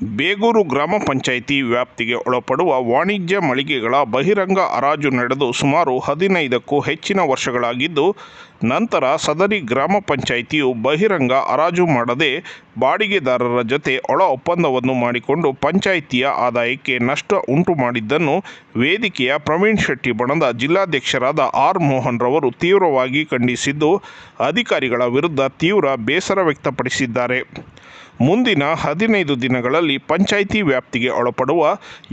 ಬೇಗೂರು ಗ್ರಾಮ ಪಂಚಾಯಿತಿ ವ್ಯಾಪ್ತಿಗೆ ಒಳಪಡುವ ವಾಣಿಜ್ಯ ಮಳಿಗೆಗಳ ಬಹಿರಂಗ ಹರಾಜು ನಡೆದು ಸುಮಾರು ಹದಿನೈದಕ್ಕೂ ಹೆಚ್ಚಿನ ವರ್ಷಗಳಾಗಿದ್ದು, ನಂತರ ಸದರಿ ಗ್ರಾಮ ಪಂಚಾಯಿತಿಯು ಬಹಿರಂಗ ಹರಾಜು ಮಾಡದೆ ಬಾಡಿಗೆದಾರರ ಜೊತೆ ಒಳ ಒಪ್ಪಂದವನ್ನು ಮಾಡಿಕೊಂಡು ಪಂಚಾಯಿತಿಯ ಆದಾಯಕ್ಕೆ ನಷ್ಟ ಉಂಟು ಮಾಡಿದ್ದನ್ನು ವೇದಿಕೆಯ ಪ್ರವೀಣ್ ಶೆಟ್ಟಿ ಬಣದ ಜಿಲ್ಲಾಧ್ಯಕ್ಷರಾದ ಆರ್ ಮೋಹನ್ ರವರು ತೀವ್ರವಾಗಿ ಖಂಡಿಸಿದ್ದು, ಅಧಿಕಾರಿಗಳ ವಿರುದ್ಧ ತೀವ್ರ ಬೇಸರ ವ್ಯಕ್ತಪಡಿಸಿದ್ದಾರೆ. ಮುಂದಿನ ಹದಿನೈದು ದಿನಗಳಲ್ಲಿ ಪಂಚಾಯಿತಿ ವ್ಯಾಪ್ತಿಗೆ ಒಳಪಡುವ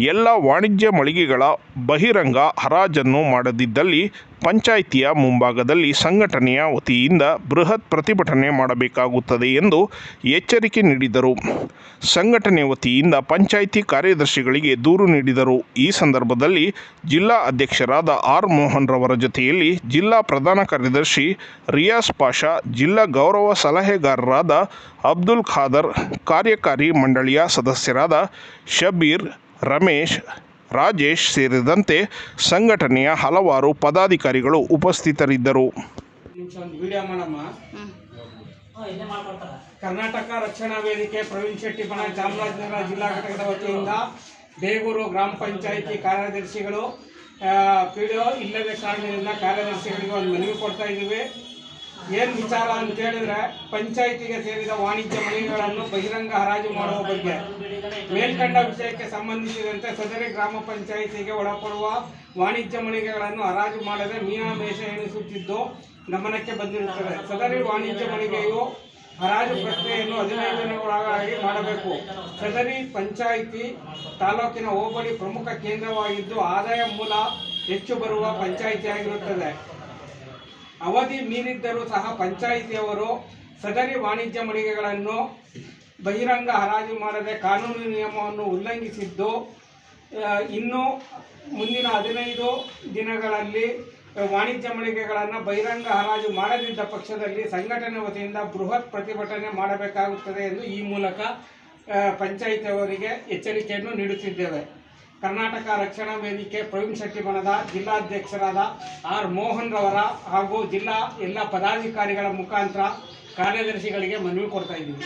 ಎಲ್ಲ ವಾಣಿಜ್ಯ ಮಳಿಗೆಗಳ ಬಹಿರಂಗ ಹರಾಜನ್ನು ಮಾಡದಿದ್ದಲ್ಲಿ ಪಂಚಾಯಿತಿಯ ಮುಂಭಾಗದಲ್ಲಿ ಸಂಘಟನೆಯ ವತಿಯಿಂದ ಬೃಹತ್ ಪ್ರತಿಭಟನೆ ಮಾಡಬೇಕಾಗುತ್ತದೆ ಎಂದು ಎಚ್ಚರಿಕೆ ನೀಡಿದರು. ಸಂಘಟನೆ ವತಿಯಿಂದ ಪಂಚಾಯಿತಿ ಕಾರ್ಯದರ್ಶಿಗಳಿಗೆ ದೂರು ನೀಡಿದರು. ಈ ಸಂದರ್ಭದಲ್ಲಿ ಜಿಲ್ಲಾ ಅಧ್ಯಕ್ಷರಾದ ಆರ್ ಮೋಹನ್ ರವರ ಜೊತೆಯಲ್ಲಿ ಜಿಲ್ಲಾ ಪ್ರಧಾನ ಕಾರ್ಯದರ್ಶಿ ರಿಯಾಸ್ ಪಾಷಾ, ಜಿಲ್ಲಾ ಗೌರವ ಸಲಹೆಗಾರರಾದ ಅಬ್ದುಲ್ ಖಾದರ್, ಕಾರ್ಯಕಾರಿ ಮಂಡಳಿಯ ಸದಸ್ಯರಾದ ಶಬೀರ್, ರಮೇಶ್ ರಾಜೇಶ್ ಸೇರಿದಂತೆ ಸಂಘಟನೆಯ ಹಲವಾರು ಪದಾಧಿಕಾರಿಗಳು ಉಪಸ್ಥಿತರಿದ್ದರು. ಕರ್ನಾಟಕ ರಕ್ಷಣಾ ವೇದಿಕೆ ಪ್ರವೀಣ್ ಶೆಟ್ಟಿ ಬಣ ಚಾಮರಾಜನಗರ ಜಿಲ್ಲಾ ಘಟಕದ ವತಿಯಿಂದ ಬೇಗೂರು ಗ್ರಾಮ ಪಂಚಾಯಿತಿ ಕಾರ್ಯದರ್ಶಿಗಳು ಪಿ ಡಿ ಇಲ್ಲದ ಕಾರಣದಿಂದ ಕಾರ್ಯದರ್ಶಿಗಳಿಗೆ ಒಂದು ಮನವಿ ಕೊಡ್ತಾ ಇದ್ದೀವಿ. ಏನು ವಿಚಾರ ಅಂತ ಹೇಳಿದ್ರೆ ಪಂಚಾಯಿತಿಗೆ ಸೇರಿದ ವಾಣಿಜ್ಯ ಮಳಿಗೆಗಳನ್ನು ಬಹಿರಂಗ ಹರಾಜು ಮಾಡುವ ಬಗ್ಗೆ. ಮೇಲ್ಕಂಡ ವಿಷಯಕ್ಕೆ ಸಂಬಂಧಿಸಿದಂತೆ ಸದರಿ ಗ್ರಾಮ ಪಂಚಾಯಿತಿಗೆ ಒಳಪಡುವ ವಾಣಿಜ್ಯ ಮಳಿಗೆಗಳನ್ನು ಹರಾಜು ಮಾಡದೆ ಮೀನಾಮೇಷ ಎಣಿಸುತ್ತಿದ್ದು ಗಮನಕ್ಕೆ ಬಂದಿರುತ್ತದೆ. ಸದರಿ ವಾಣಿಜ್ಯ ಮಳಿಗೆಯು ಹರಾಜು ಪ್ರಕ್ರಿಯೆಯನ್ನು ಹದಿನೈದು ದಿನಗಳಾಗಿ ಮಾಡಬೇಕು. ಸದರಿ ಪಂಚಾಯಿತಿ ತಾಲೂಕಿನ ಹೋಬಳಿ ಪ್ರಮುಖ ಕೇಂದ್ರವಾಗಿದ್ದು ಆದಾಯ ಮೂಲ ಹೆಚ್ಚು ಬರುವ ಪಂಚಾಯಿತಿಯಾಗಿರುತ್ತದೆ. ಅವಧಿ ಮೀರಿದ್ದರೂ ಸಹ ಪಂಚಾಯಿತಿಯವರು ಸದರಿ ವಾಣಿಜ್ಯ ಮಳಿಗೆಗಳನ್ನು ಬಹಿರಂಗ ಹರಾಜು ಮಾಡದೆ ಕಾನೂನು ನಿಯಮವನ್ನು ಉಲ್ಲಂಘಿಸಿದ್ದು ಇನ್ನು ಮುಂದಿನ ಹದಿನೈದು ದಿನಗಳಲ್ಲಿ ವಾಣಿಜ್ಯ ಮಳಿಗೆಗಳನ್ನು ಬಹಿರಂಗ ಹರಾಜು ಮಾಡದಿದ್ದ ಪಕ್ಷದಲ್ಲಿ ಸಂಘಟನೆ ವತಿಯಿಂದ ಬೃಹತ್ ಪ್ರತಿಭಟನೆ ಮಾಡಬೇಕಾಗುತ್ತದೆ ಎಂದು ಈ ಮೂಲಕ ಪಂಚಾಯಿತಿಯವರಿಗೆ ಎಚ್ಚರಿಕೆಯನ್ನು ನೀಡುತ್ತಿದ್ದೇವೆ. ಕರ್ನಾಟಕ ರಕ್ಷಣಾ ವೇದಿಕೆ ಪ್ರವೀಣ್ ಶೆಟ್ಟಿ ಬಣದ ಜಿಲ್ಲಾಧ್ಯಕ್ಷರಾದ ಆರ್ ಮೋಹನ್ ರವರ ಹಾಗೂ ಜಿಲ್ಲಾ ಎಲ್ಲ ಪದಾಧಿಕಾರಿಗಳ ಮುಖಾಂತರ ಕಾರ್ಯದರ್ಶಿಗಳಿಗೆ ಮನವಿ ಕೊಡ್ತಾ ಇದ್ದೀವಿ.